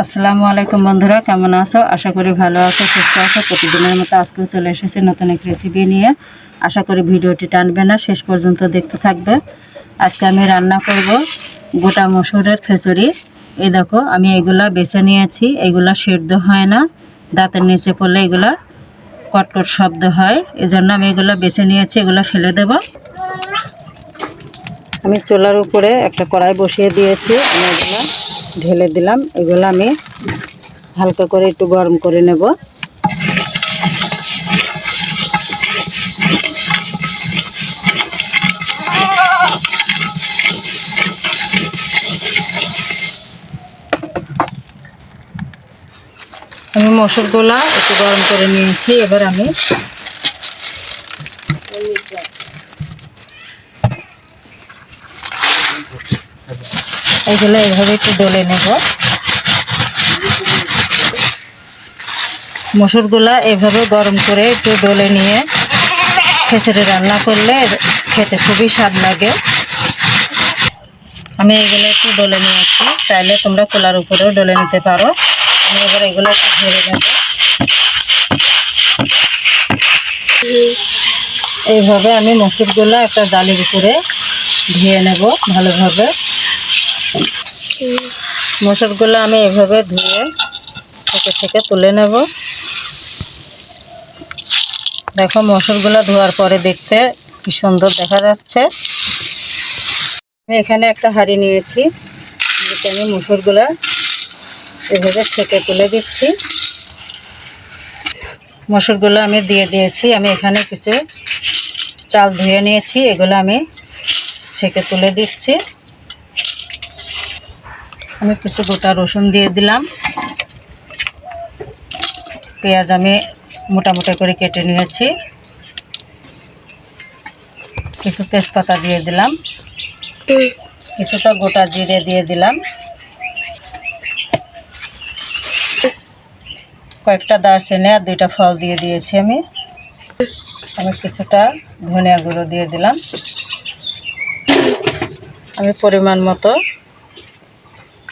আসসালামু আলাইকুম বন্ধুরা, কেমন আছো? আশা করি ভালো আছো, সুস্থ আছো। প্রতিদিনের মতো আজকেও চলে এসেছে নতুন এক রেসিপি নিয়ে। আশা করি ভিডিওটি টানবে না, শেষ পর্যন্ত দেখতে থাকবে। আজকে আমি রান্না করব গোটা মসুরের খিচুড়ি। এই দেখো, আমি এগুলা বেছে নিয়েছি, এগুলা সেদ্ধ হয় না। দাঁতের নিচে পড়লে এগুলা কটকট শব্দ হয়। এজন্য আমি এগুলো বেছে নিয়েছি, এগুলো ফেলে দেব। আমি চুলার উপরে একটা কড়াই বসিয়ে দিয়েছি, আমি এগুলো ঢেলে দিলাম। এগুলো আমি হালকা করে একটু গরম করে নেব। আমি মসুরগুলা একটু গরম করে নিয়েছি। এবার আমি এগুলো এভাবে একটু ডলে নেব। মসুরগুলা এভাবে গরম করে একটু ডলে নিয়ে খেসুড়ি রান্না করলে খেতে খুবই স্বাদ লাগে। আমি এগুলো একটু ডলে নিয়েছি, চাইলে তোমরা কোলার উপরেও ডলে নিতে পারো। আমি এবার এগুলো একটু ধরে নেব। এইভাবে আমি মসুরগুলো একটা জালির উপরে ধুয়ে নেব ভালোভাবে। মসুরগুলো আমি এভাবে ধুয়ে ছেঁকে ছেঁকে তুলে নেব। দেখো মসুরগুলো ধোয়ার পরে দেখতে কি সুন্দর দেখা যাচ্ছে। আমি এখানে একটা হাঁড়ি নিয়েছি আমি মসুরগুলো। এভাবে ছেঁকে তুলে দিচ্ছি। মসুরগুলো আমি দিয়ে দিয়েছি, আমি এখানে কিছু চাল ধুয়ে নিয়েছি, এগুলো আমি ছেঁকে তুলে দিচ্ছি। আমি কিছু গোটা রসুন দিয়ে দিলাম। পেঁয়াজ আমি মোটা মোটা করে কেটে নিয়েছি। কিছু তেজপাতা দিয়ে দিলাম। কিছুটা গোটা জিরে দিয়ে দিলাম। কয়েকটা দারচিনি আর দুইটা ফল দিয়ে দিয়েছি আমি। আমি কিছুটা ধনিয়া গুঁড়ো দিয়ে দিলাম। আমি পরিমাণ মতো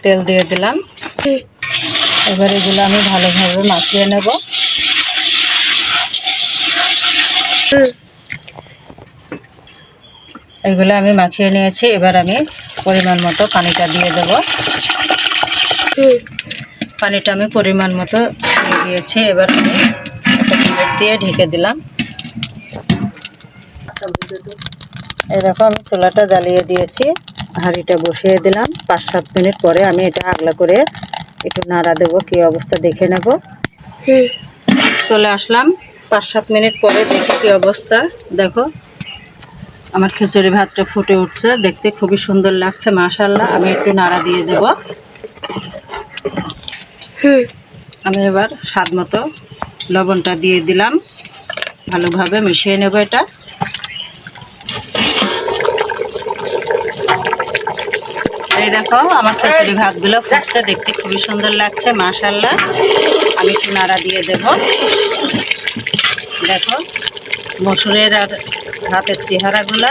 তেল দিয়ে দিলাম। এবার এগুলো আমি ভালোভাবে মাখিয়ে নেব। এগুলো আমি মাখিয়ে নিয়েছি। এবার আমি পরিমাণ মতো পানিটা দিয়ে দেব। পানিটা আমি পরিমাণ মতো দিয়ে দিয়েছি। এবার আমি প্লেট দিয়ে ঢেকে দিলাম। এই দেখো আমি চুলাটা জ্বালিয়ে দিয়েছি। হাঁড়িটা বসিয়ে দিলাম। পাঁচ সাত মিনিট পরে আমি এটা আগলা করে একটু নাড়া দেবো কী অবস্থা দেখে নেব। চলে আসলাম। পাঁচ সাত মিনিট পরে দেখি কী অবস্থা। দেখো আমার খিচুড়ি ভাতটা ফুটে উঠছে দেখতে খুবই সুন্দর লাগছে মাশাল্লাহ আমি একটু নাড়া দিয়ে দেব। আমি এবার স্বাদ মতো লবণটা দিয়ে দিলাম। ভালোভাবে মিশিয়ে নেব এটা। এই দেখো, আমার খিচুড়ি ভাতগুলো ফুটছে, দেখতে খুবই সুন্দর লাগছে মাশাল্লাহ আমি একটু নাড়া দিয়ে দেব। দেখো, মসুরের আর ভাতের চেহারাগুলা।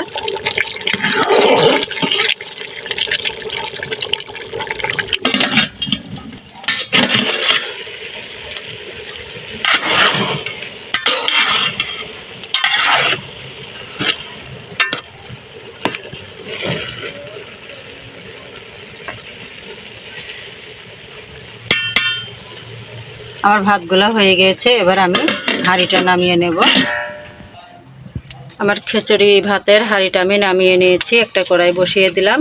আমার ভাতগুলো হয়ে গেছে, এবার আমি হাঁড়িটা নামিয়ে নেব। আমার খিচুড়ি ভাতের হাঁড়িটা আমি নামিয়ে নিয়েছি, একটা কড়াই বসিয়ে দিলাম।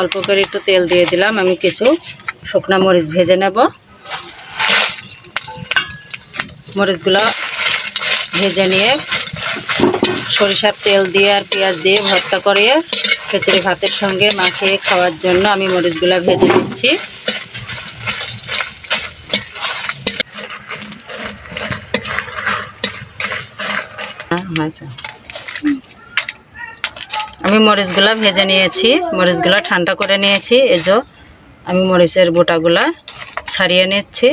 অল্প করে একটু তেল দিয়ে দিলাম, আমি কিছু শুকনো মরিচ ভেজে নেব। মরিচগুলো ভেজে নিয়ে সরিষার তেল দিয়ে আর পেঁয়াজ দিয়ে ভর্তা করিয়ে খিচুড়ি ভাতের সঙ্গে মাখিয়ে খাওয়ার জন্য আমি মরিচগুলো ভেজে নিচ্ছি। আমি মরিচগুলা ভেজে নিয়েছি, মরিচগুলা ঠান্ডা করে নিয়েছি। যে আমি মরিচের বোটাগুলা ছাড়িয়ে নিচ্ছি।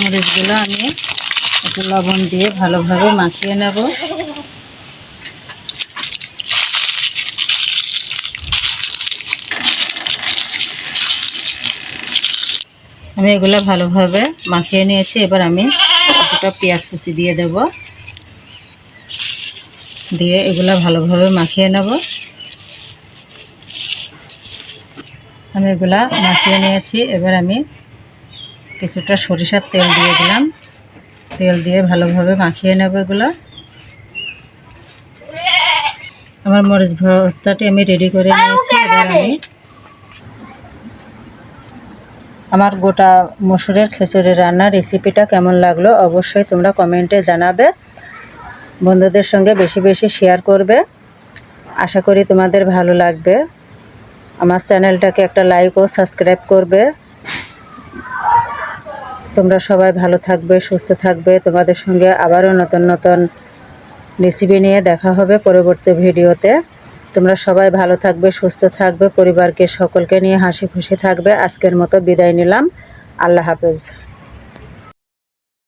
মরিচগুলো আমি লবণ দিয়ে ভালোভাবে মাখিয়ে নেব। আমি এগুলো ভালোভাবে মাখিয়ে নিয়েছি। এবার আমি কিছুটা পেঁয়াজ কুচি দিয়ে দেব। দিয়ে এগুলো ভালোভাবে মাখিয়ে নেব। আমি এগুলা মাখিয়ে নিয়েছি। এবার আমি কিছুটা সরিষার তেল দিয়ে দিলাম। তেল দিয়ে ভালোভাবে মাখিয়ে নেব এগুলো। আমার মরিচ ভর্তাটি আমি রেডি করে নিয়েছি। এবার আমি আমার গোটা মসুরের খিচুড়ি রান্নার রেসিপিটা কেমন লাগল অবশ্যই তোমরা কমেন্টে জানাবে। বন্ধুদের সঙ্গে বেশি বেশি শেয়ার করবে। আশা করি তোমাদের ভালো লাগবে। আমার চ্যানেলটাকে একটা লাইক ও সাবস্ক্রাইব করবে। তোমরা সবাই ভালো থাকবে, সুস্থ থাকবে। তোমাদের সঙ্গে আবারও নতুন নতুন রেসিপি নিয়ে দেখা হবে পরবর্তী ভিডিওতে তোমরা সবাই ভালো থাকবে, সুস্থ থাকবে, পরিবারকে সকলকে নিয়ে হাসি খুশি থাকবে। আজকের মতো বিদায় নিলাম। আল্লাহ হাফেজ।